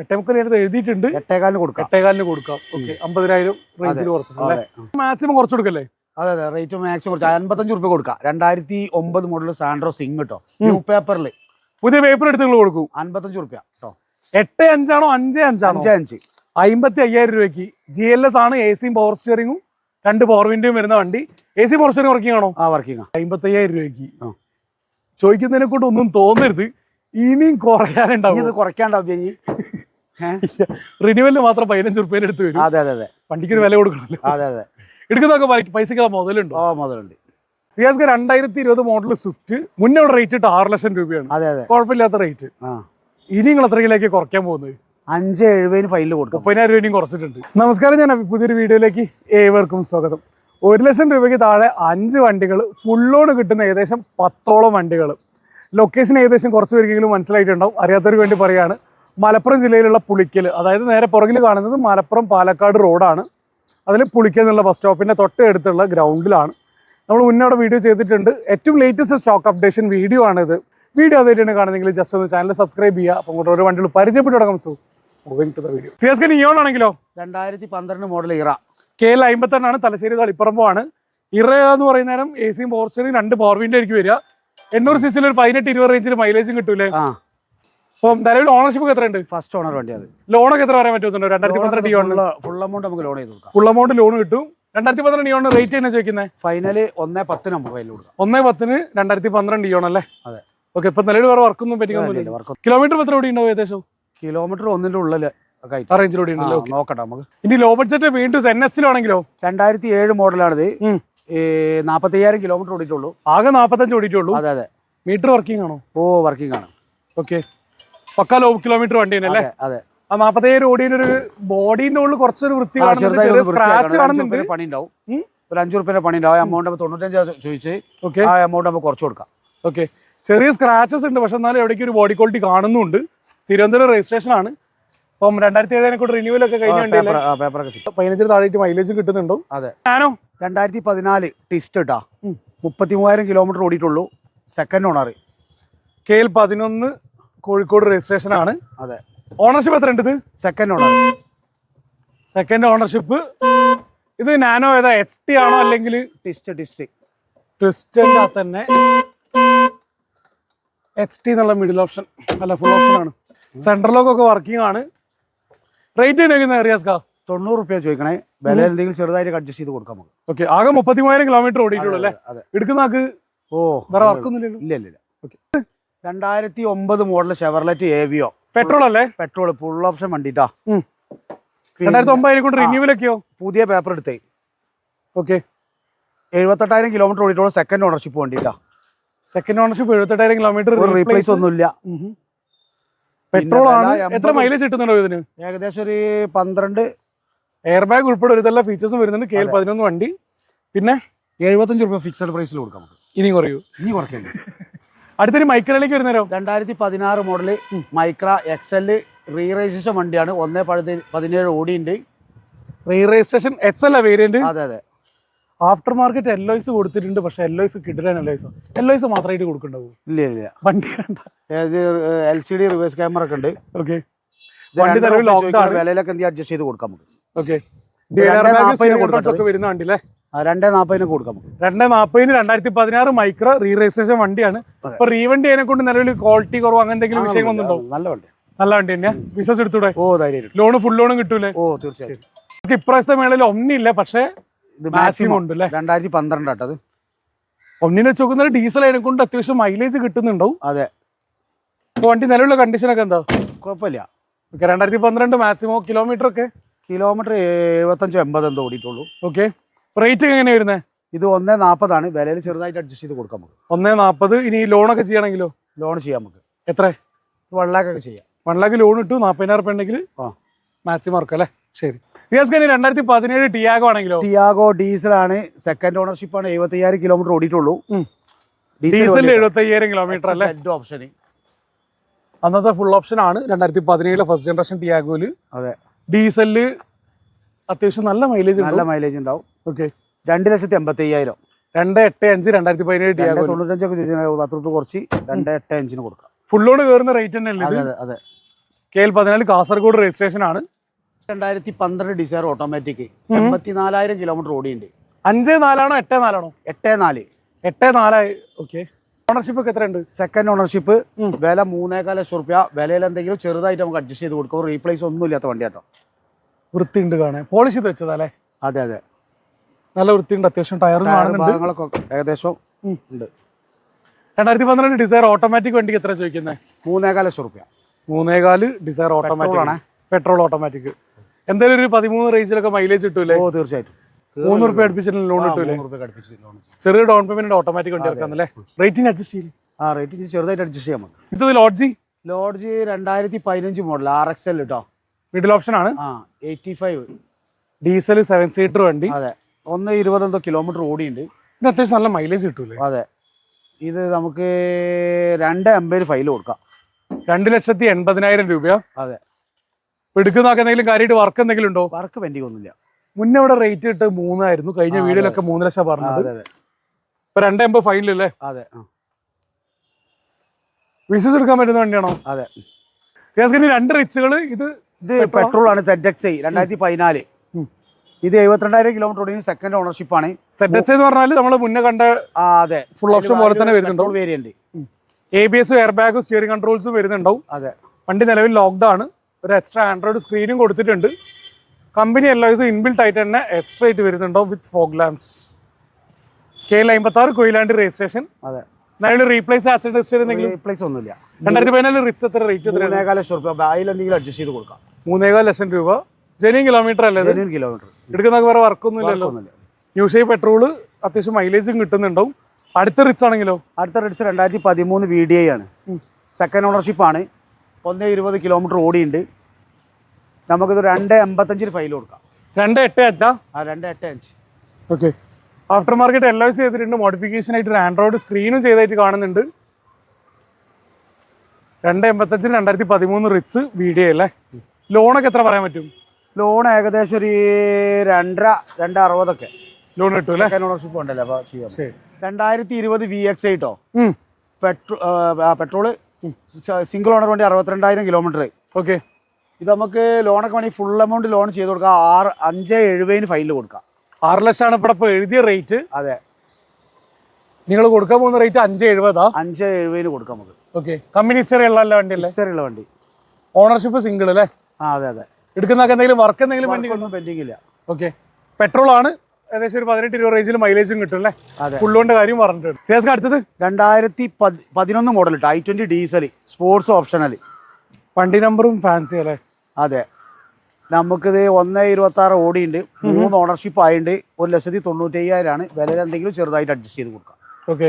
എട്ടേ മുക്കാൽ എടുത്ത് എഴുതിയിട്ടുണ്ട്. എട്ടേകാലിന് കൊടുക്കാം. എട്ടേകാലിന് കൊടുക്കാം. ഓക്കെ അമ്പതിനായിരം റേഞ്ചിൽ മാക്സിമം കുറച്ച് കൊടുക്കല്ലേ? അതെ അതെ റേറ്റ് മാക്സിമം കുറച്ച്. അൻപത്തഞ്ച് റുപ്യ കൊടുക്കാം. രണ്ടായിരത്തി ഒമ്പത് മോഡൽ സാൻഡ്രോ സിംഗ് കേട്ടോ. ന്യൂ പേപ്പറിൽ പുതിയ പേപ്പർ എടുത്ത് നിങ്ങൾ കൊടുക്കും. അൻപത്തഞ്ച് റുപ്യ കേട്ടോ എട്ട് അഞ്ചാണോ അഞ്ച് അഞ്ചാണോ? അഞ്ച് അഞ്ച്. അമ്പത്തി അയ്യായിരം രൂപയ്ക്ക്. ജി എൽ എസ് ആണ് എ സിയും പവർ സ്റ്റിയറിംഗും രണ്ട് പവർ വിൻഡോയും വരുന്ന വണ്ടി. A C power steering working ആണോ? ആ വർക്കിംഗ് അമ്പത്തി അയ്യായിരം രൂപയ്ക്ക്. ചോദിക്കുന്നതിനെ കൊണ്ട് ഒന്നും തോന്നരുത്. ഇനിയും ഇനി കുറയാനുണ്ടാവും ഇത് കുറയ്ക്കാണ്ടാവും റിന്യൂവലിന് മാത്രം പതിനഞ്ച് റുപ്യ എടുത്ത് വരും. അതെ അതെ അതെ. വണ്ടിക്ക് വില കൊടുക്കണല്ലോ അതെ അതെ. എടുക്കുന്നതൊക്കെ പൈസക്ക് മുതലുണ്ടോ? ഓ മുതലുണ്ട്. റിയാസ്ക്ക് രണ്ടായിരത്തി ഇരുപത് മോഡൽ സ്വിഫ്റ്റ് മുന്നേ ഉള്ള റേറ്റ് ഇട്ട് ആറ് ലക്ഷം രൂപയാണ്. അതെ അതെ. കുഴപ്പമില്ലാത്ത റേറ്റ് ആ. ഇനി നിങ്ങൾ എത്രയിലേക്ക് കുറയ്ക്കാൻ പോകുന്നത്? അഞ്ച് എഴുപതിന് ഫൈനൽ കൊടുക്കും. മുപ്പതിനായിരം രൂപയും കുറച്ചിട്ടുണ്ട്. നമസ്കാരം ഞാൻ പുതിയൊരു വീഡിയോയിലേക്ക് ഏവർക്കും സ്വാഗതം. ഒരു ലക്ഷം രൂപയ്ക്ക് താഴെ അഞ്ച് വണ്ടികൾ ഫുൾ ലോൺ കിട്ടുന്ന ഏകദേശം പത്തോളം വണ്ടികൾ. ലൊക്കേഷൻ ഏകദേശം കുറച്ച് പേർക്കെങ്കിലും മനസ്സിലായിട്ടുണ്ടാവും. അറിയാത്തവർക്ക് വേണ്ടി പറയാണ് മലപ്പുറം ജില്ലയിലുള്ള പുളിക്കൽ അതായത് നേരെ പുറകിൽ കാണുന്നത് മലപ്പുറം പാലക്കാട് റോഡാണ്. അതിൽ പുളിക്കൽ എന്നുള്ള ബസ് സ്റ്റോപ്പിന്റെ തൊട്ട് അടുത്തുള്ള ഗ്രൗണ്ടിലാണ് നമ്മൾ മുന്നേ അവിടെ വീഡിയോ ചെയ്തിട്ടുണ്ട്. ഏറ്റവും ലേറ്റസ്റ്റ് സ്റ്റോക്ക് അപ്ഡേഷൻ വീഡിയോ ആണിത്. വീഡിയോ അതായിട്ടാണ് കാണുന്നെങ്കിൽ ജസ്റ്റ് ഒന്ന് ചാനൽ സബ്സ്ക്രൈബ് ചെയ്യുക. അപ്പം കൂടെ ഓരോ വണ്ടികൾ പരിചയപ്പെട്ട് തുടങ്ങാം. സു മൂവിങ് ടു ദ വീഡിയോ പി എസ് കെ നിയോൺ ആണെങ്കിലോ? രണ്ടായിരത്തി പന്ത്രണ്ട് മോഡൽ ഇറ കെ എൽ അമ്പത്തെണ്ണാണ്. തലശ്ശേരി തളിപ്പറമ്പാണ് ഇറ എന്ന് പറയുന്ന നേരം എ സിയും പവർ സ്റ്റിയറിംഗ് രണ്ട് പവർ വിൻഡോ ആയിരിക്കും വരിക. എണ്ണൂറ് സി സിയിൽ ഒരു പതിനെട്ട് ഇരുപത് റേഞ്ചിൽ മൈലേജും കിട്ടൂലേ നിലവിൽ ഓണർഷിപ്പ് എത്ര ഉണ്ട് ഫസ്റ്റ് ഓണർ വണ്ടി അത്. ലോണൊക്കെ എത്ര പറയാൻ പറ്റുന്നുണ്ടോ രണ്ടായിരത്തി പന്ത്രണ്ട് ഫുൾ എമൗണ്ട് നമുക്ക് ലോൺ ചെയ്ത് കൊടുക്കാം. ഫുൾ എമൗണ്ട് ലോൺ കിട്ടും. രണ്ടായിരത്തി പന്ത്രണ്ട് റേറ്റ് എന്നാ ചോദിക്കുന്നത് ഫൈനൽ ഒന്നേ പത്തിന് നമുക്ക് ഫൈനൽ കൊടുക്കാം. ഒന്നേ പത്തിന് രണ്ടായിരത്തി പന്ത്രണ്ട് അല്ലേ? അതെ. ഓക്കെ ഇപ്പൊ നിലവിൽ വേറെ വർക്കൊന്നും പറ്റിക്കൊന്നുമില്ല കിലോമീറ്റർ എത്ര ഓടി ഉണ്ടാവും ഏകദേശം? കിലോമീറ്റർ ഒന്നിന്റെ ഉള്ളിൽ നോക്കട്ടെ നമുക്ക്. ഇനി ലോ ബഡ്ജറ്റ് വീണ്ടും എൻ എസിലാണെങ്കിലോ രണ്ടായിരത്തി ഏഴ് മോഡലാണിത് ഉം. നാപ്പത്തി അയ്യായിരം കിലോമീറ്റർ ഓടിയിട്ടുള്ളൂ. ആകെ നാപ്പത്തഞ്ച് ഓടിയിട്ടുള്ളൂ. അതെ അതെ. മീറ്റർ വർക്കിംഗ് ആണോ? ഓ വർക്കിംഗ് ആണ്. ഓക്കെ പക്ക ലോ കിലോമീറ്റർ വണ്ടി തന്നെ അല്ലേ അതെ. ആ നാപ്പത്തേഴ് ഓടിയുടെ ഒരു ബോഡീന്റെ ഉള്ളിൽ കുറച്ചൊരു വൃത്തി ചെറിയ സ്ക്രാച്ച് കാണുന്നുണ്ട്. പണി ഉണ്ടാവും ഒരു അഞ്ചു റുപ്യന്റെ പണി ഉണ്ടാവും എമൗണ്ട് തൊണ്ണൂറ്റഞ്ച് ചോദിച്ച് ഓക്കെ. ആ എമൗണ്ട് നമുക്ക് കുറച്ച് കൊടുക്കാം. ഓക്കെ. ചെറിയ സ്ക്രാച്ചസ് ഉണ്ട്. പക്ഷെ എന്നാലും എവിടേക്ക് ഒരു ബോഡി ക്വാളിറ്റി കാണുന്നുണ്ട്. തിരുവനന്തപുരം രജിസ്ട്രേഷൻ ആണ്. അപ്പം രണ്ടായിരത്തി ഏഴിനെ കൂടെ റിന്യൂവൽ ഒക്കെ കഴിഞ്ഞിട്ടുണ്ട് പതിനഞ്ചിന് താഴെ മൈലേജ് കിട്ടുന്നുണ്ടോ? അതെ. ഞാനോ? രണ്ടായിരത്തി പതിനാല് ടിസ്റ്റ് ഇട്ടാ മുപ്പത്തി മൂവായിരം കിലോമീറ്റർ ഓടിയിട്ടുള്ളൂ. സെക്കൻഡ് ഓണർ കെ എൽ പതിനൊന്ന് കോഴിക്കോട് രജിസ്ട്രേഷൻ ആണ് അതെ. ഓണർഷിപ്പ് എത്ര ഉണ്ട് ഇത്? സെക്കൻഡ് ഓണർ സെക്കൻഡ് ഓണർഷിപ്പ് ഇത് നാനോ ഏതാ? എച്ച് ടി ആണോ അല്ലെങ്കിൽ ട്വിസ്റ്റ് ട്വിസ്റ്റ് ട്വിസ്റ്ററിന്റെ അകത്ത് തന്നെ എച്ച് ടി എന്നുള്ള മിഡിൽ ഓപ്ഷൻ അല്ല ഫുൾ ഓപ്ഷൻ ആണ്. സെൻട്രൽ ലോക്ക് ഒക്കെ വർക്കിംഗ് ആണ്. റേറ്റ് എങ്ങനെ കാ തൊണ്ണൂറ് റുപ്യ ചോദിക്കണേ. വില എന്തെങ്കിലും ചെറുതായിട്ട് അഡ്ജസ്റ്റ് ചെയ്ത് കൊടുക്കാം നമുക്ക്. ഓക്കെ ആകെ മുപ്പത്തി മൂവായിരം കിലോമീറ്റർ ഓടിയിട്ടുള്ളൂ അല്ലേ? എടുക്കുന്ന ആൾക്ക് ഓ വേറെ വർക്കൊന്നും വർക്കൊന്നുമില്ലല്ലോ ഇല്ല ഇല്ല ഇല്ല. രണ്ടായിരത്തി ഒമ്പത് മോഡൽ ഷെവർലെറ്റ് ഏവിയോ പെട്രോൾ അല്ലേ പെട്രോൾ ഫുൾ ഓപ്ഷൻ വണ്ടിട്ടാ. രണ്ടായിരത്തി ഒമ്പതിനെ കൊണ്ട് ആ. പുതിയ പേപ്പർ എടുത്തേ. ഓക്കെ എഴുപത്തെട്ടായിരം കിലോമീറ്റർ ഓടിയിട്ടുള്ള സെക്കൻഡ് ഓണർഷിപ്പ് വണ്ടിട്ടാ. സെക്കൻഡ് ഓണർഷിപ്പ് എഴുപത്തെട്ടായിരം കിലോമീറ്റർ റീപ്ലേസ് ഒന്നുമില്ല. പെട്രോൾ ആണ് എത്ര മൈലേജ് കിട്ടുന്നുണ്ടോ ഇതിന്? ഏകദേശം ഒരു പന്ത്രണ്ട്. എയർ ബാഗ് ഉൾപ്പെടെ ഒരു ഇതെല്ലാം ഫീച്ചേഴ്സും വരുന്നുണ്ട്. കെ എൽ പതിനൊന്ന് വണ്ടി. പിന്നെ? എഴുപത്തഞ്ച് റുപ്യ ഫിക്സഡ് പ്രൈസിൽ കൊടുക്കാം ഇനിയും കുറയൂ. ഇനി കുറയ്ക്കല്ലേ അടുത്തൊരു മൈക്രയിലേക്ക് വരുന്നേരോ? രണ്ടായിരത്തി പതിനാറ് model Micra X XL re registration വണ്ടിയാണ്. ഒന്നേ പതിനേഴ് ഓടിയുണ്ട്. Re registration X L variant അതെ. അതെ ആഫ്റ്റർ മാർക്കറ്റ് എല്ലോയ്സ് കൊടുത്തിട്ടുണ്ട്. പക്ഷെ എല്ലോയ്സ് കിട്ടാൻ എല്ലോയ്സ് എല്ലോയ്സ് മാത്രമായിട്ട് കൊടുക്കണ്ടാവും? ഇല്ല ഇല്ല വണ്ടി കണ്ട L C D reverse camera ഒക്കെ ഉണ്ട്. ഓക്കെ വണ്ടി നിലവിൽ. വിലയിലൊക്കെ എന്ത് അഡ്ജസ്റ്റ് ചെയ്ത് കൊടുക്കാം നമുക്ക്. ഓക്കെ വരുന്ന വണ്ടിയില്ലേ? ആ, രണ്ടേ നാൽപ്പതിന് കൊടുക്കാം രണ്ടേ നാൽപ്പതിന് രണ്ടായിരത്തി പതിനാറ് മൈക്രോ റീ രജിസ്ട്രേഷൻ വണ്ടിയാണ്. ഇപ്പൊ റീ വണ്ടി അതിനെ കൊണ്ട് നിലവിൽ ക്വാളിറ്റി കുറവ് അങ്ങനെ എന്തെങ്കിലും ആ, വിഷയം വന്നിട്ടുണ്ടോ നല്ല വണ്ടി. നല്ല വണ്ടി തന്നെയാ? ബിസിനസ് എടുത്തൂടെ? ഓ ധൈര്യം ലോൺ ഫുൾ ലോണും കിട്ടൂലേ? ഓ തീർച്ചയായും നമുക്ക് ഇപ്രാവശ്യത്തെ മേളയിൽ ഒന്നില്ല പക്ഷേ ഇത് മാക്സിമം ഉണ്ട് അല്ലേ? രണ്ടായിരത്തി പന്ത്രണ്ട് ആട്ടത് ഒന്നിനെ വെച്ച് നോക്കുന്ന ഡീസൽ അതിനെ കൊണ്ട് അത്യാവശ്യം മൈലേജ് കിട്ടുന്നുണ്ടാവും. അതെ. വണ്ടി നിലവിലുള്ള കണ്ടീഷനൊക്കെ എന്താ? കുഴപ്പമില്ല. ഓക്കെ രണ്ടായിരത്തി പന്ത്രണ്ട് മാക്സിമം കിലോമീറ്റർ ഒക്കെ? കിലോമീറ്റർ എഴുപത്തഞ്ചോ എൺപത് എന്തോ ഓടിയിട്ടുള്ളൂ. ഓക്കെ. റേറ്റ് എങ്ങനെ വരുന്നത് ഇത് ഒന്നേ നാൽപ്പതാണ് വിലയിൽ ചെറുതായിട്ട് അഡ്ജസ്റ്റ് ചെയ്ത് കൊടുക്കാം നമുക്ക്. ഒന്നേ നാൽപ്പത് ഇനി ലോണൊക്കെ ചെയ്യണമെങ്കിലോ ലോൺ ചെയ്യാം നമുക്ക്. എത്ര? വൺ ലാക്ക് ഒക്കെ ചെയ്യാം. വൺ ലാക്ക് ലോൺ ഇട്ടു നാൽപ്പതിനായിരം റുപ്യ ഉണ്ടെങ്കിൽ ആ. മാക്സിമം ഇറക്കാം അല്ലേ? ശരി. റിയാസ് രണ്ടായിരത്തി പതിനേഴ് ടിയാഗോ ആണെങ്കിലോ? ടിയാഗോ ഡീസൽ ആണ്. സെക്കൻഡ് ഓണർഷിപ്പ് ആണ്. എഴുപത്തി അയ്യായിരം കിലോമീറ്റർ ഓടിയിട്ടുള്ളൂ ഡീസൽ ഡീസലിൽ എഴുപത്തി അയ്യായിരം കിലോമീറ്റർ അല്ലേ? ഓപ്ഷൻ അന്നത്തെ ഫുൾ ഓപ്ഷൻ ആണ് രണ്ടായിരത്തി പതിനേഴിലെ ഫസ്റ്റ് ജനറേഷൻ ടിയാഗോയിൽ അതെ. ഡീസലിൽ അത്യാവശ്യം നല്ല മൈലേജ് നല്ല മൈലേജ് ഉണ്ടാവും. ഓക്കെ രണ്ട് ലക്ഷത്തി എൺപത്തി അയ്യായിരം രണ്ട് എട്ട് അഞ്ച് രണ്ടായിരത്തി പതിനേഴ് തൊണ്ണൂറ്റഞ്ചൊക്കെ പത്ത് റുപ്യ കുറച്ച് രണ്ട് എട്ട് അഞ്ചിന് കൊടുക്കാം. ഫുൾ ലോൺ കയറുന്ന റേറ്റ് തന്നെ അല്ലേ അതെ അതെ കെ എൽ പതിനാല് കാസർഗോഡ് രജിസ്ട്രേഷൻ ആണ്. രണ്ടായിരത്തി പന്ത്രണ്ട് ഡിസൈർ ഓട്ടോമാറ്റിക്. എൺപത്തിനാലായിരം കിലോമീറ്റർ ഓടിയുണ്ട്. അഞ്ച് നാലാണോ എട്ട് നാലാണോ? എട്ട് നാല്. എട്ട് നാലായി. ഓക്കെ ഓണർഷിപ്പ് ഒക്കെ എത്രയുണ്ട്? സെക്കൻഡ് ഓണർഷിപ്പ് വില മൂന്നേകാല ലക്ഷം റുപ്യ. വിലയിൽ എന്തെങ്കിലും ചെറുതായിട്ട് നമുക്ക് അഡ്ജസ്റ്റ് ചെയ്ത് കൊടുക്കും. റീപ്ലേസ് ഒന്നും ഇല്ലാത്ത വണ്ടി കേട്ടോ. വൃത്തിയുണ്ട് കാണേ പോളിഷ് ചെയ്ത് വെച്ചതാ അല്ലേ? അതെ അതെ. നല്ല വൃത്തിയുണ്ട്. അത്യാവശ്യം ടയറും ടയർ കാണുന്നുണ്ട്. ഏകദേശം ഉണ്ട്. രണ്ടായിരത്തി പന്ത്രണ്ട് ഡിസൈർ ഓട്ടോമാറ്റിക് വണ്ടിക്ക് എത്ര ചോദിക്കുന്നത് മൂന്നേകാല ലക്ഷം റുപ്യ മൂന്നേകാൽ ഡിസൈർ ഓട്ടോമാറ്റിക്. ആണേ. Petrol automatic. എന്തായാലും ഒരു പതിമൂന്ന് റേഞ്ചിലൊക്കെ മൈലേജ് കിട്ടൂലേ ഓ തീർച്ചയായിട്ടും. മൂന്ന് റുപ്യ അടുപ്പിച്ചിട്ട് ലോൺ കിട്ടൂലേ ചെറിയ ഡൗൺ പേയ്മെന്റ് ഓട്ടോമാറ്റിക് വണ്ടി. ഇറക്കാന്നല്ലേ റേറ്റിംഗ് അഡ്ജസ്റ്റ് ചെയ്യും. ആ റേറ്റിംഗ് ചെറുതായിട്ട് അഡ്ജസ്റ്റ് ചെയ്യാൻ ഇത് ലോഡ്ജി ലോഡ്ജി രണ്ടായിരത്തി പതിനഞ്ച് മോഡൽ ആർ എക്സ് എൽ കേട്ടോ മിഡിൽ ഓപ്ഷൻ ആണ്. ആ eighty five diesel seven seater വണ്ടി. അതെ. ഒന്ന് ഇരുപത് എന്തോ കിലോമീറ്റർ ഓടിയുണ്ട്. ഇത് അത്യാവശ്യം നല്ല മൈലേജ് കിട്ടൂലേ? അതെ. ഇത് നമുക്ക് രണ്ട് അമ്പത് ഫൈൽ കൊടുക്കാം. രണ്ട് ലക്ഷത്തി എൺപതിനായിരം രൂപയോ. അതെ. എടുക്കുന്നൊക്കെ എന്തെങ്കിലും കാര്യമായിട്ട് വർക്ക് എന്തെങ്കിലും ഉണ്ടോ? വർക്ക് പെൻഡിങ് ഒന്നുമില്ല. മുന്നേ ഇവിടെ റേറ്റ് ഇട്ട് മൂന്നായിരുന്നു. കഴിഞ്ഞ വീഡിയോയിലൊക്കെ മൂന്ന് ലക്ഷം പറഞ്ഞത്. ഇപ്പൊ രണ്ട് എൺപത് ഫൈനലല്ലേ അതെ വിശ്വസിച്ചെടുക്കാൻ പറ്റുന്ന വണ്ടിയാണോ? അതെ. രണ്ട് റിച്ചുകൾ ഇത് ഇത് പെട്രോൾ? ആണ് സെറ്റ് എക്സ് ഐ രണ്ടായിരത്തി പതിനാല് ഇത് എഴുപത്തിരണ്ടായിരം കിലോമീറ്റർ ഓടിയ സെക്കൻഡ് ഓണർഷിപ്പ് ആണ്. സെറ്റസ് എന്ന് പറഞ്ഞാൽ നമ്മൾ മുന്നേ കണ്ട അതെ. ഫുൾ ഓപ്ഷൻ പോലെ തന്നെ വരുന്നുണ്ടോ variant A B S air ബാഗും സ്റ്റിയറിംഗ് കൺട്രോൾസും വരുന്നുണ്ടാവും. അതെ. വണ്ടി നിലവിൽ ലോക്ക്ഡ് ആണ്. ഒരു എക്സ്ട്രാ ആൻഡ്രോയിഡ് സ്ക്രീനും കൊടുത്തിട്ടുണ്ട്. കമ്പനി എല്ലാ ദിവസവും ഇൻബിൽട്ട് ആയിട്ട് തന്നെ എക്സ്ട്രാ ആയിട്ട് വരുന്നുണ്ടാവും with fog lamps K L അമ്പത്താറ് കൊയിലാണ്ട് രജിസ്ട്രേഷൻ അതെ. റീപ്ലേസ് ആക്സിഡന്റ് ഹിസ്റ്ററി എന്തെങ്കിലും റീപ്ലേസ് ഒന്നുമില്ല. രണ്ടായിരത്തി പതിനാല് റിച്ച് എത്ര റേറ്റ് എത്ര? മൂന്നേകാല ലക്ഷം ബായിൽ എന്തെങ്കിലും അഡ്ജസ്റ്റ് ചെയ്ത് കൊടുക്കാം. മൂന്നേകാൽ ലക്ഷം രൂപ. കിലോമീറ്റർ അല്ലേ ഇത്? കിലോമീറ്റർ എടുക്കുന്ന വേറെ വർക്കൊന്നും ഇല്ലല്ലോ. ഒന്നുമില്ല. ന്യൂ ഷേപ്പ് പെട്രോൾ അത്യാവശ്യം മൈലേജും കിട്ടുന്നുണ്ടാവും. അടുത്ത റിച്ച് ആണെങ്കിലോ? അടുത്ത റിച്ച് രണ്ടായിരത്തി പതിമൂന്ന് വി ഡി ഐ ആണ്. സെക്കൻഡ് ഓണർഷിപ്പ് ആണ്. ഒന്നേ ഇരുപത് കിലോമീറ്റർ ഓടിയുണ്ട്. നമുക്കിത് രണ്ട് എൺപത്തഞ്ചിന് ഫൈൽ കൊടുക്കാം. രണ്ട് എട്ട് അഞ്ചാ? ആ രണ്ട് എട്ട് അഞ്ച്. ഓക്കെ ആഫ്റ്റർ മാർക്കറ്റ് എല്ലാ സി ചെയ്തിട്ടുണ്ട്. മോഡിഫിക്കേഷൻ ആയിട്ട് ഒരു ആൻഡ്രോയിഡ് സ്ക്രീനും ചെയ്തായിട്ട് കാണുന്നുണ്ട്. രണ്ട് എൺപത്തഞ്ചിന് രണ്ടായിരത്തി പതിമൂന്ന് റിച്ച് വീഡിയോ അല്ലേ? ലോണൊക്കെ എത്ര പറയാൻ പറ്റും? ലോൺ ഏകദേശം ഒരു രണ്ടര രണ്ട് അറുപതൊക്കെ ലോൺ കിട്ടും അല്ലേ? ഓണർഷിപ്പ് ഉണ്ടല്ലോ അപ്പോൾ ചെയ്യാം. രണ്ടായിരത്തി ഇരുപത് വി എക്സ് ഐട്ടോ പെട്രോൾ പെട്രോ പെട്രോൾ സിംഗിൾ ഓണർ വണ്ടി അറുപത്തിരണ്ടായിരം കിലോമീറ്റർ ഓക്കെ ഇത് നമുക്ക് ലോണൊക്കെ വേണമെങ്കിൽ ഫുൾ എമൗണ്ട് ലോൺ ചെയ്ത് കൊടുക്കാം. ആറ് അഞ്ച് എഴുപതിന് ഫൈനൽ കൊടുക്കാം. ആറ് ലക്ഷമാണ് ഇവിടെ ഇപ്പോൾ എഴുതിയ റേറ്റ്. അതെ. നിങ്ങൾ കൊടുക്കാൻ പോകുന്ന റേറ്റ് അഞ്ച് എഴുപതാ അഞ്ച് എഴുപതിന് കൊടുക്കാം നമുക്ക്. ഓക്കെ. കമ്പനി ഹിസ്റ്ററി ഉള്ള വണ്ടി അല്ലേ ഹിസ്റ്ററിയുള്ള വണ്ടി. ഓണർഷിപ്പ് സിംഗിൾ അല്ലേ? ആ അതെ അതെ. എടുക്കുന്നൊക്കെ എന്തെങ്കിലും വർക്ക് എന്തെങ്കിലും വണ്ടി ഒന്നും പെൻഡിങ് ഇല്ല. ഓക്കെ. പെട്രോൾ ആണ്. ഏകദേശം ഒരു പതിനെട്ട് ഇരുപത് റേഞ്ചിൽ മൈലേജും കിട്ടും അല്ലേ? അതെ. ഫുള്ളുകൊണ്ട് കാര്യം പറഞ്ഞിട്ടുണ്ട്. അടുത്തത്? രണ്ടായിരത്തി പതി പതിനൊന്ന് model i twenty diesel sports optional വണ്ടി നമ്പറും ഫാൻസി അല്ലേ? അതെ. നമുക്കിത് ഒന്ന് ഇരുപത്തി ആറ് ഓടിയുണ്ട്. മൂന്ന് ഓണർഷിപ്പ് ആയിട്ടുണ്ട് ഒരു ലക്ഷത്തി തൊണ്ണൂറ്റി അയ്യായിരമാണ് വില എന്തെങ്കിലും ചെറുതായിട്ട് അഡ്ജസ്റ്റ് ചെയ്ത് കൊടുക്കാം. ഓക്കെ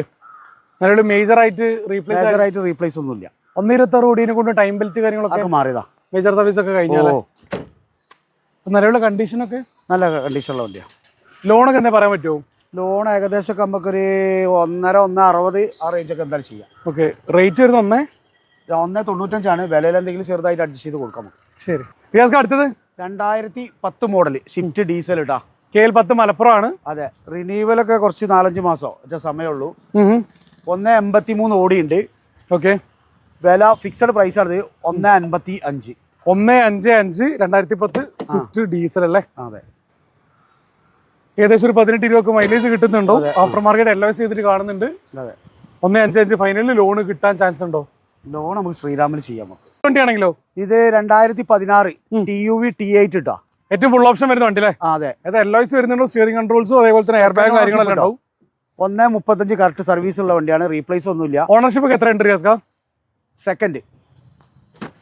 നല്ലൊരു മേജർ ആയിട്ട് റീപ്ലേസ് മേജറായിട്ട് റീപ്ലേസ് ഒന്നുമില്ല. ഒന്ന് ഇരുപത്തി ആറ് ഓടിയെ കൊണ്ട് ടൈം ബെൽറ്റ് കാര്യങ്ങളൊക്കെ മാറിയതാ. മേജർ സർവീസ് ഒക്കെ കഴിഞ്ഞാലോ? നിലവിലെ കണ്ടീഷനൊക്കെ നല്ല കണ്ടീഷനുള്ള വണ്ടിയാണ് ലോണൊക്കെ എന്താ പറയാൻ പറ്റുമോ ലോൺ ഏകദേശം ഒക്കെ നമുക്കൊരു ഒന്നര ഒന്ന് അറുപത് ആ റേഞ്ച് ഒക്കെ എന്തായാലും ചെയ്യാം. ഓക്കെ റേറ്റ് വരുന്ന ഒന്നേ? ഒന്ന് തൊണ്ണൂറ്റഞ്ചാണ്. വിലയിൽ എന്തെങ്കിലും ചെറുതായിട്ട് അഡ്ജസ്റ്റ് ചെയ്ത് കൊടുക്കാം നമുക്ക്. ശരി. റിയാസ്ക്ക് അടുത്തത്? രണ്ടായിരത്തി പത്ത് മോഡൽ ഷിഫ്റ്റ് ഡീസൽ ഇട്ടാ കെ എൽ പത്ത് മലപ്പുറം ആണ് അതെ റിനീവലൊക്കെ കുറച്ച് നാലഞ്ച് മാസം സമയമുള്ളൂ. ഒന്ന് എൺപത്തി മൂന്ന് ഓടിയുണ്ട്. ഓക്കെ. വില ഫിക്സഡ് പ്രൈസ് ആണ് ഇത് ഒന്ന് അൻപത്തി അഞ്ച് ഒന്ന് അഞ്ച് അഞ്ച് രണ്ടായിരത്തി പത്ത് സ്വിഫ്റ്റ് ഡീസൽ അല്ലേ? അതെ. ഏകദേശം ഒരു പതിനെട്ട് ഇരുപത് മൈലേജ് കിട്ടുന്നുണ്ടോ. ആഫ്റ്റർ മാർക്കറ്റ് എല്ലാ ചെയ്തിട്ട് കാണുന്നുണ്ട്. അതെ. ഒന്ന് അഞ്ച് അഞ്ച് ഫൈനലിൽ ലോൺ കിട്ടാൻ ചാൻസ് ഉണ്ടോ? ലോൺ നമുക്ക് ശ്രീരാമിൽ ചെയ്യാം നമുക്ക് വണ്ടിയാണെങ്കിലോ? ഇത് രണ്ടായിരത്തി പതിനാറ്. T U V T eight ഇട്ടോ ഏറ്റവും ഫുൾ ഓപ്ഷൻ വരുന്ന വണ്ടി അല്ലേ? അതെ. അത് എൽ ഐസ് വരുന്നുണ്ടോ സ്റ്റിയറിംഗ് കൺട്രോൾസും അതേപോലെ തന്നെ എയർ ബാഗ് കാര്യങ്ങളൊക്കെ കാര്യങ്ങളെല്ലാം ഉണ്ടാവും. ഒന്ന് മുപ്പത്തഞ്ച് കറക്റ്റ് സർവീസ് ഉള്ള വണ്ടിയാണ്. റീപ്ലേസ് ഒന്നുമില്ല. ഓണർഷിപ്പ് എത്ര ഉണ്ട് റിയാസ്ക? സെക്കൻഡ്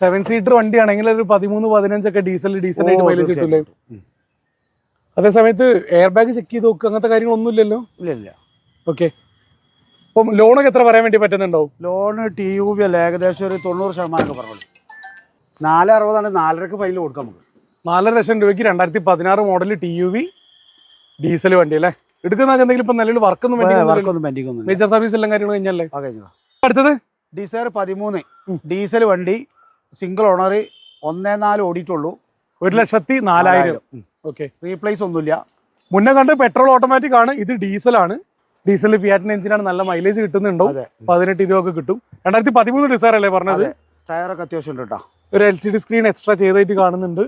സെവൻ സീറ്റർ വണ്ടിയാണെങ്കിൽ ഒരു പതിമൂന്ന് പതിനഞ്ചൊക്കെ ഡീസൽ ഡീസൽ ആയിട്ട് മൈലേജ് കിട്ടില്ലേ അതേസമയത്ത് അതേ സമയത്ത് എയർ ബാഗ് ചെക്ക് ചെയ്ത് നോക്കുക അങ്ങനത്തെ കാര്യങ്ങളൊന്നും ഇല്ലല്ലോ? ഇല്ല ഇല്ല. ഓക്കെ അപ്പം ലോണൊക്കെ എത്ര പറയാൻ വേണ്ടി പറ്റുന്നുണ്ടോ? ലോൺ ടി യു ബി അല്ല ഏകദേശം ഒരു തൊണ്ണൂറ് ശതമാനമൊക്കെ പറഞ്ഞു നാല് അറുപതാണ് നാലരക്ക് ഫൈനൽ കൊടുക്കാം നമുക്ക്. നാലര ലക്ഷം രൂപയ്ക്ക് രണ്ടായിരത്തി പതിനാറ് model T U V diesel വണ്ടി അല്ലേ? എടുക്കുന്നതൊക്കെ എന്തെങ്കിലും ഇപ്പം നിലവിൽ വർക്കൊന്നും മേജർ സർവീസ് എല്ലാം കാര്യങ്ങൾ കഴിഞ്ഞല്ലേ? അടുത്തത്? ഡിസയർ പതിമൂന്ന് ഡീസൽ വണ്ടി സിംഗിൾ ഓണർ ഒന്നേ നാല് ഓടിയിട്ടുള്ളൂ. ഒരു ലക്ഷത്തി നാലായിരം. ഓക്കെ റീപ്ലേസ് ഒന്നുമില്ല. മുന്നേ കണ്ട് പെട്രോൾ ഓട്ടോമാറ്റിക് ആണ് ഇത് ഡീസലാണ് ഡീസൽ ഫിയാറ്റിന് എഞ്ചിനാണ് നല്ല മൈലേജ് കിട്ടുന്നുണ്ടോ പതിനെട്ട് ഇരുപത് ഒക്കെ കിട്ടും. രണ്ടായിരത്തി പതിമൂന്ന് ഡിസൈർ അല്ലേ പറഞ്ഞത്? ടയറൊക്കെ അത്യാവശ്യം ഉണ്ട് കേട്ടോ. ഒരു L C D screen extra ചെയ്തായിട്ട് കാണുന്നുണ്ട്.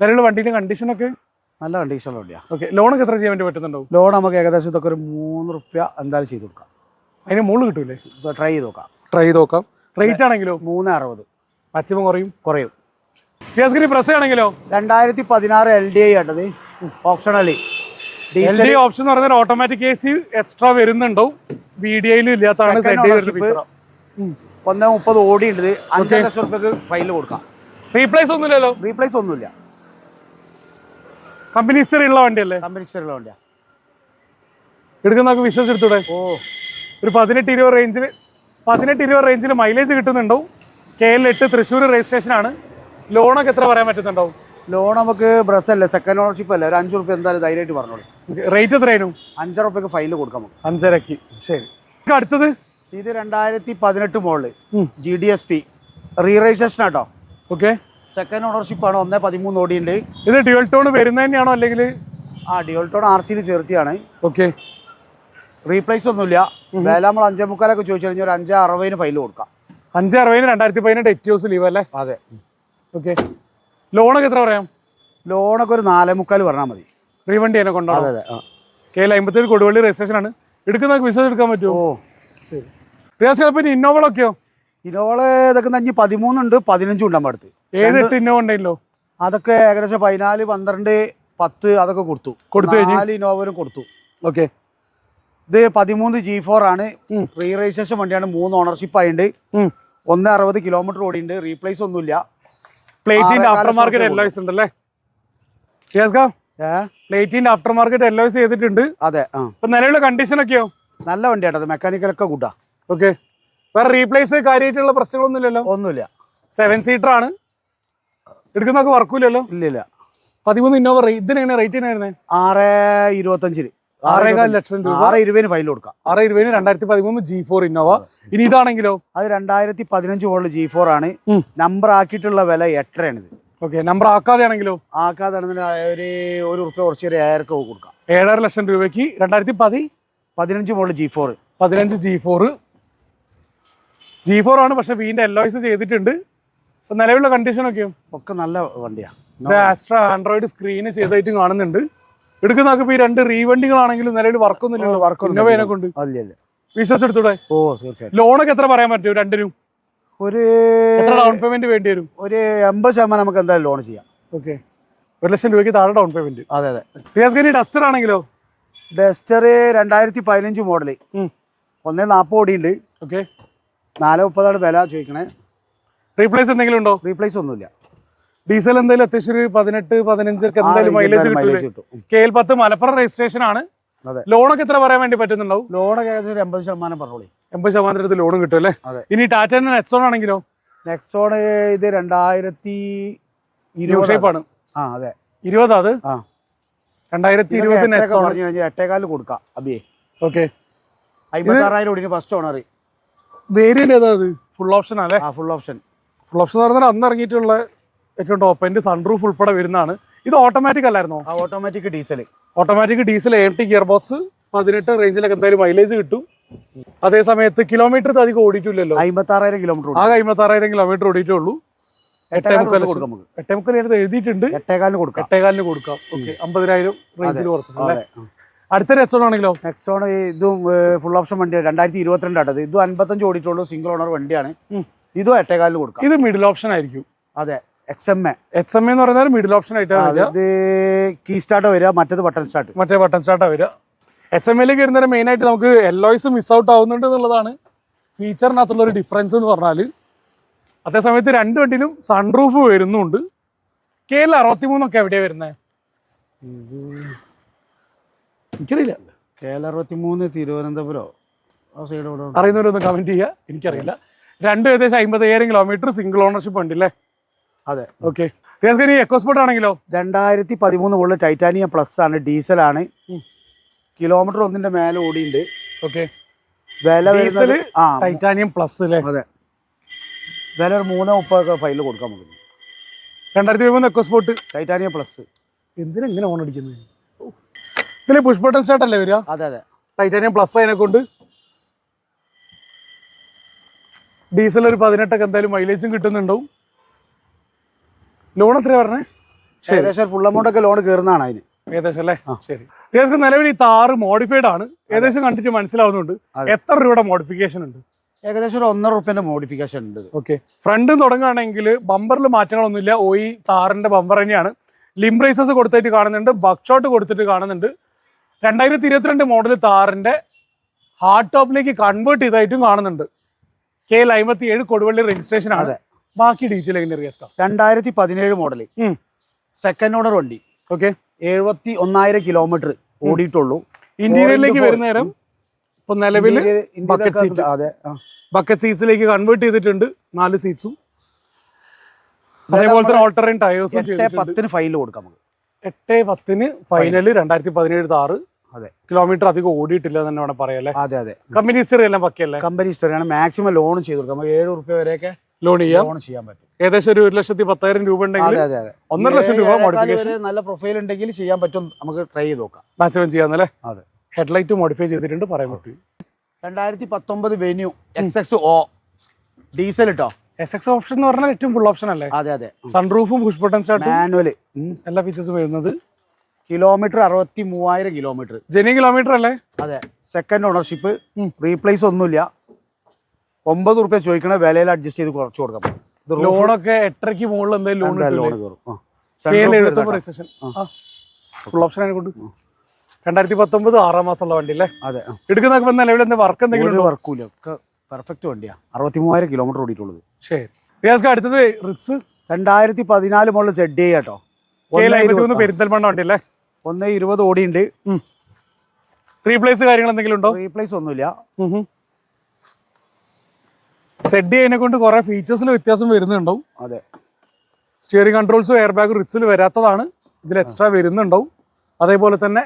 നിലവിലെ വണ്ടിയുടെ കണ്ടീഷനൊക്കെ നല്ല കണ്ടീഷനുള്ള വണ്ടിയാണ് ഓക്കെ ലോണൊക്കെ എത്ര ചെയ്യാൻ വേണ്ടി പറ്റുന്നുണ്ടോ? ലോൺ നമുക്ക് ഏകദേശം ഇതൊക്കെ ഒരു മൂന്ന് റുപ്യ എന്തായാലും ചെയ്ത് കൊടുക്കാം. അതിന് മുകളിൽ കിട്ടൂലേ? ട്രൈ ചെയ്ത് നോക്കാം. ട്രൈ ചെയ്ത് നോക്കാം. റേറ്റ് ആണെങ്കിലോ? മൂന്ന് അറുപത്. മാക്സിമം കുറയും? കുറയും. പ്രസ് ആണെങ്കിലോ? രണ്ടായിരത്തി പതിനാറ് എൽ ഡി ഐ ആട്ടത് ഓപ്ഷണലി. എൽ ഡി ഓപ്ഷൻ എന്ന് പറഞ്ഞാൽ ഓട്ടോമാറ്റിക് എ സി എക്സ്ട്രാ വരുന്നുണ്ടോ വി ഡി ഐയിലും ഇല്ലാത്തതാണ് വരുന്ന ഫീച്ചർ ഒന്നേ മുപ്പത് ഓടി ഉണ്ട് അഞ്ചര ലക്ഷം റുപ്യക്ക് ഫൈൽ കൊടുക്കാം. റീപ്ലേസ് ഒന്നുമില്ലല്ലോ? റീപ്ലേസ് ഒന്നുമില്ല. കമ്പനി ഹിസ്റ്ററി ഉള്ള വണ്ടിയല്ലേ? കമ്പനി സ്റ്റർ ഉള്ള വണ്ടിയാ. എടുക്കുന്ന വിശ്വാസം എടുത്തൂടെ? ഓ. ഒരു പതിനെട്ട് ഇരുപത് റേഞ്ചിൽ പതിനെട്ട് ഇരുപത് റേഞ്ചിൽ മൈലേജ് കിട്ടുന്നുണ്ടാവും. കെ എൽ എട്ട് തൃശ്ശൂർ രജിസ്ട്രേഷൻ ആണ്. ലോണൊക്കെ എത്ര പറയാൻ പറ്റുന്നുണ്ടാവും? ലോൺ നമുക്ക് ബ്രസ് അല്ലേ സെക്കൻഡ് ഓണർഷിപ്പ് അല്ലേ? ഒരു അഞ്ച് റുപ്യ എന്തായാലും ധൈര്യമായിട്ട് പറഞ്ഞോളൂ. റേറ്റ് എത്രയായിരുന്നു? അഞ്ചര റുപ്യക്ക് ഫൈൽ കൊടുക്കാം അഞ്ചരക്ക്. ശരി. അടുത്തത്? ഇത് രണ്ടായിരത്തി പതിനെട്ട് മുകളിൽ. G D S P reregistration auto. Okay second ownership ആണ്. ഒന്നേ പതിമൂന്ന് ഓടിയുണ്ട്. ഇത് ഡ്യുവൽ ടോൺ വരുന്ന തന്നെയാണോ അല്ലെങ്കിൽ? ആ ഡ്യുവൽട്ടോൺ ആർ സിയിൽ ചേർത്തിയാണ്. ഓക്കെ റീപ്ലേസ് ഒന്നുമില്ല. വില നമ്മൾ അഞ്ചേ മുക്കാലൊക്കെ ചോദിച്ചു കഴിഞ്ഞാൽ ഒരു അഞ്ച് അറുപതിന് ഫൈൽ കൊടുക്കാം. അഞ്ച് അറുപതിന് രണ്ടായിരത്തി പതിനെട്ട് എറ്റിയോസ് ലീവ് അല്ലേ? അതെ. ഓക്കെ ലോണൊക്കെ എത്ര പറയാം? ലോണൊക്കെ ഒരു നാലേ മുക്കാൽ പറഞ്ഞാൽ മതി. റീവണ്ടി തന്നെ കൊണ്ടാണ് കെ എൽ അമ്പത്തേഴ് കൊടുവള്ളി രജിസ്ട്രേഷൻ ആണ്. എടുക്കുന്ന വിശ്വസിച്ച് എടുക്കാൻ പറ്റുമോ? ശരി. റിയാസ് ഇന്നോവളൊക്കെയോ ഇന്നോവകളൊക്കെയോ ഇനോൾ ഇതൊക്കെ നഞ്ഞ് പതിമൂന്നുണ്ട് പതിനഞ്ചും ഉണ്ട് നമ്മുടെ അടുത്ത് ഏഴ് എട്ട് ഇന്നോവ ഉണ്ടല്ലോ അതൊക്കെ ഏകദേശം പതിനാല് പന്ത്രണ്ട് പത്ത് അതൊക്കെ കൊടുത്തു. കൊടുത്തു കഴിഞ്ഞാൽ നാല് ഇന്നോവരും കൊടുത്തു. ഓക്കെ. ഇത് പതിമൂന്ന് ജി ഫോർ ആണ്. റീ രജിസ്ട്രേഷൻ വണ്ടിയാണ്. മൂന്ന് ഓണർഷിപ്പ് ആയിണ്ട്. ഒന്ന് അറുപത് കിലോമീറ്റർ ഓടിയുണ്ട്. റീപ്ലേസ് ഒന്നുമില്ല. പ്ലേറ്റിന്റെ ആഫ്റ്റർ മാർക്കറ്റ് എല്ലാ ഉണ്ടല്ലേ? പ്ലേറ്റിന്റെ ആഫ്റ്റർ മാർക്കറ്റ് എല്ലോയ്സ് ചെയ്തിട്ടുണ്ട്. അതെ ഇപ്പൊ നിലവിലെ കണ്ടീഷൻ ഒക്കെയോ? നല്ല വണ്ടിയാട്ടത് മെക്കാനിക്കലൊക്കെ കൂട്ടാ. ഓക്കെ വേറെ റീപ്ലേസ് കാര്യമായിട്ടുള്ള പ്രശ്നങ്ങളൊന്നും ഇല്ലല്ലോ ഒന്നുമില്ല. സെവൻ സീറ്റർ ആണ്. എടുക്കുന്നൊക്കെ വർക്കൂലല്ലോ ഇല്ലില്ല? ഇല്ല പതിമൂന്ന് ഇന്നോവ ഇതിനെങ്ങനെ റേറ്റ് എങ്ങനെയായിരുന്നേ ആറ് ഇരുപത്തഞ്ചിന്. ആറേകാൽ ലക്ഷം രൂപ. ആറ് ഇരുപതിന് ഫൈൽ കൊടുക്കാം. ആറ് ഇരുപതിന് രണ്ടായിരത്തി പതിമൂന്ന് ജി ഫോർ ഇന്നോവ ഇനി ഇതാണെങ്കിലോ? അത് രണ്ടായിരത്തി പതിനഞ്ച് മോഡൽ ജി ഫോർ ആണ് നമ്പർ ആക്കിയിട്ടുള്ള വില എട്ടരയാണ് ഇത് ഓക്കെ നമ്പർ ആക്കാതെ ആണെങ്കിലോ ആക്കാതെ ഒരു ഒരു റുപ്യ കുറച്ച് ഒരു രൂപ കൊടുക്കാം. ഏഴര ലക്ഷം രൂപയ്ക്ക് രണ്ടായിരത്തി പതി പതിനഞ്ച് മോഡൽ ജി ഫോർ പതിനഞ്ച് ജി ഫോർ ജി ഫോർ ആണ് പക്ഷെ വീന്റെ എല്ലോയ്സ് ചെയ്തിട്ടുണ്ട്. നിലവിലുള്ള കണ്ടീഷൻ ഒക്കെയോ? ഒക്കെ നല്ല വണ്ടിയാണ് ആസ്ട്ര ആൻഡ്രോയിഡ് സ്ക്രീന് ചെയ്തായിട്ട് കാണുന്നുണ്ട്. എടുക്കുന്ന ഈ രണ്ട് റീവണ്ടികളാണെങ്കിലും നിലവിൽ വർക്കൊന്നും ഇല്ലല്ലോ വർക്കൊന്നും കൊണ്ട്. വിശ്വസിച്ചെടുത്തൂടെ ഓ തീർച്ചയായിട്ടും. ലോണൊക്കെ എത്ര പറയാൻ പറ്റുമോ രണ്ടിനും? ഒരു ഡൗൺ പേയ്മെന്റ് വേണ്ടി വരും? ഒരു എൺപത് ശതമാനം നമുക്ക് എന്തായാലും ലോൺ ചെയ്യാം. ഓക്കെ. ഒരു ലക്ഷം രൂപയ്ക്ക് താഴെ ഡൗൺ പേയ്മെന്റ് അതെ അതെ. റിയാസ്കനി ഡസ്റ്റർ ആണെങ്കിലോ? ഡസ്റ്റർ രണ്ടായിരത്തി പതിനഞ്ച് മോഡൽ. ഒന്നേ നാൽപ്പത് ഓടിയുണ്ട്. ഓക്കെ. നാല് മുപ്പതാണ് വില ചോദിക്കണേ. റീപ്ലേസ് എന്തെങ്കിലും ഉണ്ടോ? റീപ്ലേസ് ഒന്നുമില്ല. ഡീസൽ എന്തായാലും അത്യാവശ്യം ഒരു പതിനെട്ട് പതിനഞ്ചൊക്കെ എന്തായാലും മൈലേജ് കിട്ടും. കെ എൽ പത്ത് മലപ്പുറം രജിസ്ട്രേഷൻ ആണ്. ലോണൊക്കെ എത്ര പറയാൻ വേണ്ടി പറ്റുന്നുണ്ടാവും? ലോണൊക്കെ ഏകദേശം ഒരു എൺപത് ശതമാനം പറഞ്ഞോളി. എൺപത് ശതമാനത്തിന് ലോണും കിട്ടും അല്ലേ? ഇനി ടാറ്റ നെക്സോൺ ആണെങ്കിലോ? നെക്സോൺ ഇത് രണ്ടായിരത്തി ഇരുപതാണ് ആ അതെ. ഇരുപതാ അത്? ആ. രണ്ടായിരത്തി ഇരുപത് നെക്സോൺ പറഞ്ഞു കഴിഞ്ഞാൽ എട്ടേകാലിന് കൊടുക്കാം അബിയെ. ഓക്കെ. അമ്പത്തി ആറായിരം ഓടിന് ഫസ്റ്റ് ഓണർ വേരിയന്റ് ഏതാ അത്? ഫുൾ ഓപ്ഷൻ അല്ലേ ഫുൾ ഓപ്ഷൻ ഫുൾ ഓപ്ഷൻ എന്ന് പറഞ്ഞാൽ അന്ന് ഇറങ്ങിയിട്ടുള്ള ഏറ്റവും ടോപ്പ് എൻഡ് സൺറൂഫ് ഉൾപ്പെടെ വരുന്നതാണ്. ഇത് ഓട്ടോമാറ്റിക് അല്ലായിരുന്നോ? ആ automatic diesel automatic diesel M T gear box പതിനെട്ട് റേഞ്ചിലൊക്കെ എന്തായാലും മൈലേജ് കിട്ടും. അതേ സമയത്ത് കിലോമീറ്റർ അധികം ഓടിയിട്ടില്ലല്ലോ. അമ്പത്താറായിരം കിലോമീറ്റർ ആ അമ്പത്താറായിരം കിലോമീറ്റർ ഓടിയിട്ടേ ഉള്ളൂ എട്ടേ മുക്കാൽ ലക്ഷം കൊടുക്കാം. നമുക്ക്. എട്ടേ മുക്കാൽ എടുത്ത് എഴുതിയിട്ടുണ്ട്. എട്ടേകാലിന് കൊടുക്കാം. എട്ടേകാലിന് കൊടുക്കാം. ഓക്കെ അമ്പതിനായിരം റേഞ്ചിൽ കുറച്ചിട്ടുണ്ട് അടുത്ത നെക്സോൺ ആണെങ്കിലോ? നെക്സോൺ ഇതും ഫുൾ ഓപ്ഷൻ വണ്ടിയാണ് രണ്ടായിരത്തി ഇരുപത്തിരണ്ട് ഇത് അൻപത്തഞ്ച് ഓടിയിട്ടുള്ളൂ സിംഗിൾ ഓണർ വണ്ടിയാണ്. ഇതും എട്ടേകാലിന് കൊടുക്കാം. ഇത് മിഡിൽ ഓപ്ഷൻ ആയിരിക്കും. അതെ X M A X M എന്ന് പറയുന്നത് മിഡിൽ ഓപ്ഷൻ ആയിട്ടാണ് വരിക. ഇത് കീ സ്റ്റാർട്ട് വരിക മറ്റേത് ബട്ടൺ സ്റ്റാർട്ട് മറ്റേ ബട്ടൺ സ്റ്റാർട്ടാണ് വരിക. എക്സ് എം എല്ലേക്ക് വരുന്നതിന് മെയിൻ ആയിട്ട് നമുക്ക് എല്ലോയ്സ് മിസ് ഔട്ട് ആവുന്നുണ്ട് എന്നുള്ളതാണ്. ഫീച്ചറിനകത്തുള്ള ഒരു ഡിഫറൻസ് എന്ന് പറഞ്ഞാൽ അതേസമയത്ത് രണ്ട് വണ്ടിയിലും സൺറൂഫ് വരുന്നുണ്ട്. കെ എൽ അറുപത്തി മൂന്നൊക്കെ എവിടെയാണ് വരുന്നത് എനിക്കറിയില്ല. കെ എൽ അറുപത്തി മൂന്ന് തിരുവനന്തപുരം. അറിയുന്നവരൊന്ന് കമന്റ് ചെയ്യുക എനിക്കറിയില്ല. രണ്ടും ഏകദേശം അമ്പത്തയ്യായിരം കിലോമീറ്റർ സിംഗിൾ ഓണർഷിപ്പ് ഉണ്ട് അല്ലേ അതെ. ഓക്കെ എക്കോസ്പോർട്ട് ആണെങ്കിലോ? രണ്ടായിരത്തി പതിമൂന്ന് മുകളിൽ ടൈറ്റാനിയം പ്ലസ് ആണ് ഡീസൽ ആണ്. കിലോമീറ്റർ ഒന്നിന്റെ മേലെ ഓടിയുണ്ട്. ഓക്കെ. വില വരുന്നത് ആ ടൈറ്റാനിയം പ്ലസ് അല്ലേ അതെ. വില ഒരു മൂന്നോ മുപ്പതൊക്കെ ഫൈനൽ കൊടുക്കാൻ പറ്റുന്നു രണ്ടായിരത്തി പതിമൂന്ന് എക്കോസ്പോർട്ട് ടൈറ്റാനിയം പ്ലസ്. എന്തിനാ ഇങ്ങനെ ഓൺ അടിക്കുന്നത്? ഇതിൽ പുഷ് ബട്ടൺ സ്റ്റാർട്ട് അല്ലേ വരിക? അതെ അതെ. ടൈറ്റാനിയം പ്ലസ് അതിനെ കൊണ്ട്. ഡീസൽ ഒരു പതിനെട്ടൊക്കെ എന്തായാലും മൈലേജും കിട്ടുന്നുണ്ടാവും. ലോൺ എത്രയാ പറഞ്ഞേ? ഏകദേശം ഫുൾ എമൗണ്ട് ഒക്കെ ലോൺ കയറുന്നതാണ് അതിന്. ഏകദേശം അല്ലേ ശരി. ഏകദേശം നിലവിൽ ഈ താറ് മോഡിഫൈഡ് ആണ്. ഏകദേശം കണ്ടിട്ട് മനസ്സിലാവുന്നുണ്ട്. എത്ര രൂപയുടെ മോഡിഫിക്കേഷൻ ഉണ്ട്? ഏകദേശം ഒരു ഒന്നര റുപ്യന്റെ മോഡിഫിക്കേഷൻ ഉണ്ട്. ഓക്കെ ഫ്രണ്ട് തുടങ്ങുകയാണെങ്കിൽ ബമ്പറിൽ മാറ്റങ്ങളൊന്നുമില്ല. ഓയി താറിന്റെ ബമ്പർ തന്നെയാണ്. ലിം ബ്രേസസ് കൊടുത്തിട്ട് കാണുന്നുണ്ട്. ബക്ക്ഷോട്ട് കൊടുത്തിട്ട് കാണുന്നുണ്ട്. രണ്ടായിരത്തി ഇരുപത്തിരണ്ട് മോഡൽ താറിന്റെ ഹാർഡ് ടോപ്പിലേക്ക് കൺവേർട്ട് ചെയ്തായിട്ടും കാണുന്നുണ്ട്. കെ എൽ അമ്പത്തി ഏഴ് കൊടുവള്ളി രജിസ്ട്രേഷൻ ആണ്. ബാക്കി ഡീറ്റെയിൽ എങ്ങനെ അറിയാം രണ്ടായിരത്തി പതിനേഴ് മോഡൽ സെക്കൻഡ് ഓണർ വണ്ടി. ഓക്കെ എഴുപത്തി ഒന്നായിരം കിലോമീറ്റർ ഓടിയിട്ടുള്ളൂ. ഇന്റീരിയറിലേക്ക് വരുന്ന നേരം ഇപ്പൊ നിലവിൽ ഇന്ത്യയില്- ഇന്ത്യയിലൊക്കെ അതെ ബക്കറ്റ് സീറ്റ്സിലേക്ക് കൺവേർട്ട് ചെയ്തിട്ടുണ്ട്. നാല് സീറ്റ്സും അതേപോലെ തന്നെ ഓൾട്ടറിൻ ടയേഴ്സും പത്തിന് ഫൈനൽ കൊടുക്കാം നമുക്ക്. എട്ട് പത്തിന് ഫൈനൽ രണ്ടായിരത്തി പതിനേഴ് താറ് അതെ. കിലോമീറ്റർ അധികം ഓടിയിട്ടില്ല തന്നെ വേണം പറയാല്ലേ അതെ അതെ. കമ്പനി ഹിസ്റ്ററി എല്ലാം പക്കയല്ലേ? കമ്പനി ഹിസ്റ്ററിയാണ് മാക്സിമം ലോൺ ചെയ്ത് കൊടുക്കാം. ഏഴ് റുപ്യ വരെയൊക്കെ ലോൺ ചെയ്യാം. ലോൺ ചെയ്യാൻ പറ്റും. ഏകദേശം ഒരു ഒരു ലക്ഷത്തി പത്തായിരം രൂപ ഉണ്ടെങ്കിൽ അതെ അതെ ഒന്നര ലക്ഷം രൂപ മോഡിഫിക്കേഷൻ നല്ല പ്രൊഫൈൽ ഉണ്ടെങ്കിൽ ചെയ്യാൻ പറ്റും. നമുക്ക് ട്രൈ ചെയ്ത് നോക്കാം. മാക്സിമം ചെയ്യാന്നല്ലേ? അതെ. ഹെഡ്ലൈറ്റ് മോഡിഫൈ ചെയ്തിട്ടുണ്ട് പറയാൻ പറ്റും. രണ്ടായിരത്തി പത്തൊമ്പത് Venue X X O diesel ഇട്ടോ എസ് എക്സ് ഓപ്ഷൻ എന്ന് പറഞ്ഞാൽ ഏറ്റവും ഫുൾ ഓപ്ഷൻ അല്ലേ? അതെ അതെ. സൺറൂഫും പുഷ് ബട്ടൺ സ്റ്റാർട്ടും മാനുവൽ എല്ലാ ഫീച്ചേഴ്സും വരുന്നത്. കിലോമീറ്റർ അറുപത്തി മൂവായിരം കിലോമീറ്റർ ജെനി കിലോമീറ്റർ അല്ലേ? അതെ. സെക്കൻഡ് ഓണർഷിപ്പ് ഉം. റീപ്ലേസ് ഒന്നുമില്ല. ഒമ്പത് റുപ്യ ചോദിക്കണ വിലയിൽ അഡ്ജസ്റ്റ് ചെയ്ത് കുറച്ച് കൊടുക്കാം. ലോണൊക്കെ എട്ടരയ്ക്ക് മുകളിൽ എന്തെങ്കിലും ലോൺ ലോൺ കയറും. ഫുൾ ഓപ്ഷൻ ആയിട്ട് കൊണ്ട്. രണ്ടായിരത്തി പത്തൊമ്പത് ആറാം മാസമുള്ള വണ്ടി അല്ലേ? അതെ. എടുക്കുന്ന നിലവിൽ വർക്ക് എന്തെങ്കിലും വർക്കൂല പെർഫെക്റ്റ് വണ്ടിയാ. അറുപത്തി മൂവായിരം കിലോമീറ്റർ ഓടിയിട്ടുള്ളത്. ശരി. റിയാസ്ക അടുത്തത് റിറ്റ്സ് രണ്ടായിരത്തി പതിനാല് മുകളിൽ സെഡ് ചെയ്യാട്ടോ പെരിന്തൽമണ്ണ വണ്ടി അല്ലേ? ഒന്ന് ഇരുപത് ഓടിയുണ്ട്. റീപ്ലേസ് കാര്യങ്ങൾ എന്തെങ്കിലും ഉണ്ടോ? റീപ്ലേസ് ഒന്നുമില്ല. സെഡ് ചെയ്യുന്നതിനെ കൊണ്ട് കുറെ ഫീച്ചേഴ്സിൽ വ്യത്യാസം വരുന്നുണ്ടാവും. അതെ. സ്റ്റിയറിംഗ് കൺട്രോൾസും എയർ ബാഗ് റിറ്റ്സിൽ വരാത്തതാണ്. ഇതിൽ എക്സ്ട്രാ വരുന്നുണ്ടാവും. അതേപോലെ തന്നെ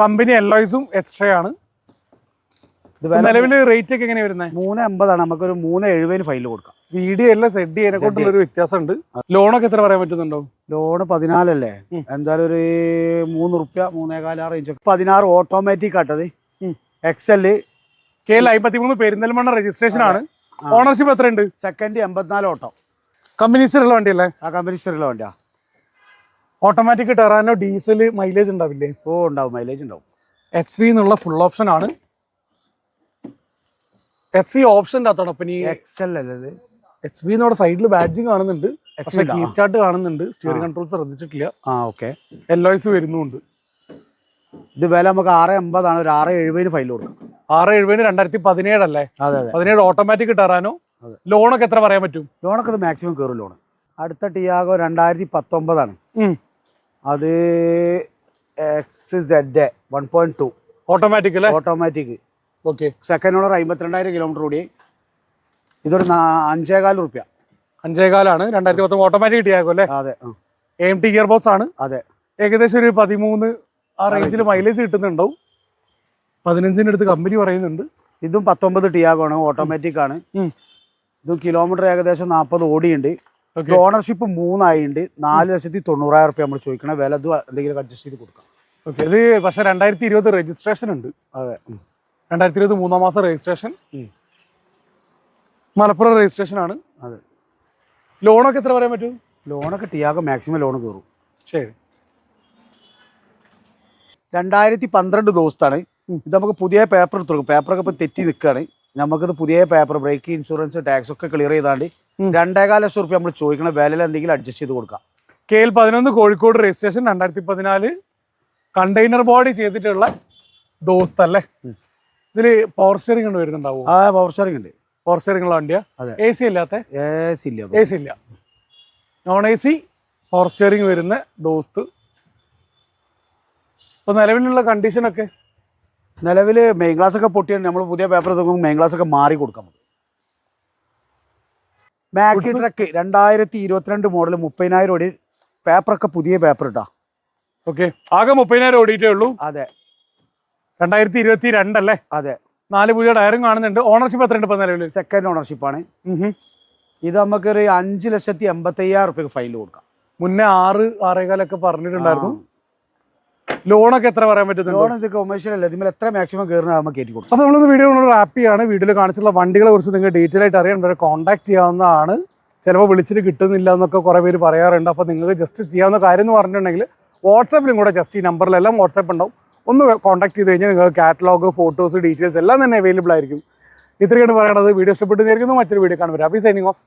കമ്പനി എല്ലോയ്സും എക്സ്ട്രാ ആണ്. നിലവിൽ റേറ്റ് ഒക്കെ എങ്ങനെ വരുന്നത് മൂന്ന് അമ്പതാണ് നമുക്കൊരു മൂന്ന് എഴുപതിന് ഫൈൽ കൊടുക്കാം. വീഡിയോ എല്ലാം സെഡ് ചെയ്യുന്ന കൊണ്ടുള്ള ഒരു വ്യത്യാസമുണ്ട്. ലോണൊക്കെ എത്ര പറയാൻ പറ്റുന്നുണ്ടോ? ലോണ് പതിനാലല്ലേ. എന്തായാലും ഒരു മൂന്ന് റുപ്യ മൂന്നേകാല റേഞ്ച് പതിനാറ് ഓട്ടോമാറ്റിക് ആട്ടത് എക്സ് എക്സൽ കെ എൽ അമ്പത്തി മൂന്ന് പെരിന്തൽമണ്ണ രജിസ്ട്രേഷൻ ആണ്. ഓണർഷിപ്പ് എത്രയുണ്ട്? സെക്കൻഡ് എൺപത്തിനാല് ഓട്ടോ. കമ്പനി കമ്പനീസിലുള്ള വണ്ടിയല്ലേ? ആ കമ്പനി സ്റ്റോറിലെ വണ്ടിയാ. ഓട്ടോമാറ്റിക് ടെറാനോ ഡീസൽ മൈലേജ് ഉണ്ടാവില്ലേ? ഓ ഉണ്ടാവും. മൈലേജ് ഉണ്ടാവും. എച്ച് വി എന്നുള്ള ഫുൾ ഓപ്ഷൻ ആണ്. എച്ച് സി ഓപ്ഷന്റെ അകത്താണ്. അപ്പം ഈ എക്സൽ അല്ലേ ഇത്? എച്ച് വി എന്നോട് സൈഡിൽ ബാഡ്ജിങ് കാണുന്നുണ്ട്. പക്ഷെ കീ സ്റ്റാർട്ട് കാണുന്നുണ്ട്. സ്റ്റിയറിംഗ് കൺട്രോൾ ശ്രദ്ധിച്ചിട്ടില്ല. ആ ഓക്കെ എല്ലോയ്സ് വരുന്നുണ്ട്. ഇത് വില നമുക്ക് ആറ് എൺപതാണ്. ഒരു ആറ് എഴുപതിന് ഫൈൽ കൊടുക്കാം. ആറ് എഴുപതിന് രണ്ടായിരത്തി പതിനേഴ് അല്ലേ അതെ അതെ. പതിനേഴ് ഓട്ടോമാറ്റിക് ടെറാനോ ലോണൊക്കെ എത്ര പറയാൻ പറ്റും? ലോണൊക്കെ മാക്സിമം കയറും ലോൺ അടുത്ത ടിയാഗോ രണ്ടായിരത്തി പത്തൊമ്പതാണ്. അത് X Z one point two automatic അല്ലേ? ഓട്ടോമാറ്റിക് ഓക്കെ സെക്കൻഡ് ഓണർ അമ്പത്തിരണ്ടായിരം കിലോമീറ്റർ കൂടി ഇതൊരു അഞ്ചേകാൽ റുപ്യ അഞ്ചേകാലാണ്. രണ്ടായിരത്തി പത്തൊമ്പത് ഓട്ടോമാറ്റിക് ടിയാഗോ അല്ലേ? അതെ എം ടി ഗിയർ ബോക്സ് ആണ്. അതെ. ഏകദേശം ഒരു പതിമൂന്ന് ആ റേഞ്ചിൽ മൈലേജ് കിട്ടുന്നുണ്ടാവും. പതിനഞ്ചിന്റെ അടുത്ത് കമ്പനി പറയുന്നുണ്ട്. ഇതും പത്തൊമ്പത് ടിയാഗോ ആണ് ഓട്ടോമാറ്റിക് ആണ്. ഇതും കിലോമീറ്റർ ഏകദേശം നാൽപ്പത് ഓടിയുണ്ട്. ഓണർഷിപ്പ് മൂന്നായിണ്ട്. നാല് ലക്ഷത്തി തൊണ്ണൂറായിരം റുപ്യ നമ്മൾ ചോദിക്കണം. വില ഇത് എന്തെങ്കിലും അഡ്ജസ്റ്റ് ചെയ്ത് കൊടുക്കാം. ഓക്കെ ഇത് പക്ഷെ രണ്ടായിരത്തി ഇരുപത് രജിസ്ട്രേഷൻ ഉണ്ട്. അതെ. രണ്ടായിരത്തി ഇരുപത് മൂന്നാം മാസം രജിസ്ട്രേഷൻ മലപ്പുറം രജിസ്ട്രേഷൻ ആണ്. അതെ. ലോണൊക്കെ എത്ര പറയാൻ പറ്റും? ലോണൊക്കെ ടിയാഗോ മാക്സിമം ലോൺ കയറും. ശരി. രണ്ടായിരത്തി പന്ത്രണ്ട് ദിവസത്താണ്. ഇത് നമുക്ക് പുതിയ പേപ്പർ എടുത്തു പേപ്പറൊക്കെ ഇപ്പൊ തെറ്റി നിൽക്കുകയാണ് നമുക്കിത് പുതിയ പേപ്പർ ബ്രേക്ക് ഇൻഷുറൻസ് ടാക്സ് ഒക്കെ ക്ലിയർ ചെയ്താണ്ട് രണ്ടേകാല ലക്ഷം റുപ്യ നമ്മൾ ചോദിക്കണ വിലയിൽ എന്തെങ്കിലും അഡ്ജസ്റ്റ് ചെയ്ത് കൊടുക്കാം. കെ എൽ പതിനൊന്ന് കോഴിക്കോട് രജിസ്ട്രേഷൻ രണ്ടായിരത്തി പതിനാല് കണ്ടെയ്നർ ബോഡി ചെയ്തിട്ടുള്ള ദോസ്ത് അല്ലേ. ഇതിൽ പവർ സ്റ്റിയറിംഗ് ഉണ്ട് വരുന്നുണ്ടാവോ? ആ പവർ സ്റ്റിയറിംഗ് ഉണ്ട്. പവർ സ്റ്റിയറിംഗ് ഉള്ള വണ്ടിയാ. എ സി അല്ലാത്ത എ സി ഇല്ല. എ സി ഇല്ല. Non A C power steering വരുന്ന ദോസ്ത്. ഇപ്പൊ നിലവിലുള്ള കണ്ടീഷൻ ഒക്കെ? നിലവിൽ മെയിൻ ക്ലാസ് ഒക്കെ പൊട്ടിയാണ് നമ്മൾ പുതിയ പേപ്പർ നോക്കുമ്പോൾ മെയിൻ ക്ലാസ് ഒക്കെ മാറി കൊടുക്കാം. മാക്സി? ട്രക്ക് രണ്ടായിരത്തി ഇരുപത്തിരണ്ട് മോഡൽ മുപ്പതിനായിരം ഓടി പേപ്പറൊക്കെ പുതിയ പേപ്പർ ഇട്ടാ. ഓക്കെ ആകെ മുപ്പതിനായിരം ഓടിയിട്ടേ ഉള്ളൂ. അതെ. രണ്ടായിരത്തി ഇരുപത്തി രണ്ടല്ലേ അതെ. നാല് പുതിയ ടയറും കാണുന്നുണ്ട്. ഓണർഷിപ്പ് എത്രയുണ്ട് ഇപ്പൊ നിലവിൽ സെക്കൻഡ് ഓണർഷിപ്പാണ് ഇത് നമുക്കൊരു അഞ്ച് ലക്ഷത്തി എൺപത്തി അയ്യായിരം റുപ്യക്ക് ഫൈൽ കൊടുക്കാം. മുന്നേ ആറ് ആറേകാലൊക്കെ പറഞ്ഞിട്ടുണ്ടായിരുന്നു. ലോണൊക്കെ എത്ര പറയാൻ പറ്റുന്നത് ലോൺ ഇത് കൊമേഴ്ഷ്യൽ അല്ല? ഇതിൽ എത്ര മാക്സിമം കയറുന്ന നമുക്ക് കയറ്റി കൊടുക്കും അപ്പോൾ നമ്മളൊന്ന് വീഡിയോ കൊണ്ട് ഹാപ്പിയാണ് വീഡിയോയിൽ കാണിച്ചുള്ള വണ്ടികളെ കുറിച്ച് നിങ്ങൾക്ക് ഡീറ്റെയിൽ ആയിട്ട് അറിയാൻ വരെ കോൺടാക്ട് ചെയ്യാവുന്നതാണ്. ചിലപ്പോൾ വിളിച്ചിട്ട് കിട്ടുന്നില്ല എന്നൊക്കെ കുറേ പേര് പറയാറുണ്ട്. അപ്പോൾ നിങ്ങൾക്ക് ജസ്റ്റ് ചെയ്യാവുന്ന കാര്യം എന്ന് പറഞ്ഞിട്ടുണ്ടെങ്കിൽ വാട്സാപ്പിലും കൂടെ ജസ്റ്റ് ഈ നമ്പറിലെല്ലാം വാട്സാപ്പ് ഉണ്ടാവും. ഒന്ന് കോൺടാക്ട് ചെയ്ത് കഴിഞ്ഞാൽ നിങ്ങൾക്ക് കാറ്റലോഗ് ഫോട്ടോസ് ഡീറ്റെയിൽസ് എല്ലാം തന്നെ അവൈലബിൾ ആയിരിക്കും. ഇത്രയാണ് പറയണത്. വീഡിയോ ഇഷ്ടപ്പെട്ടു നേരിടുന്നു മറ്റൊരു വീഡിയോ കാണുമ്പോൾ ഹാപ്പി സൈനിങ് ഓഫ്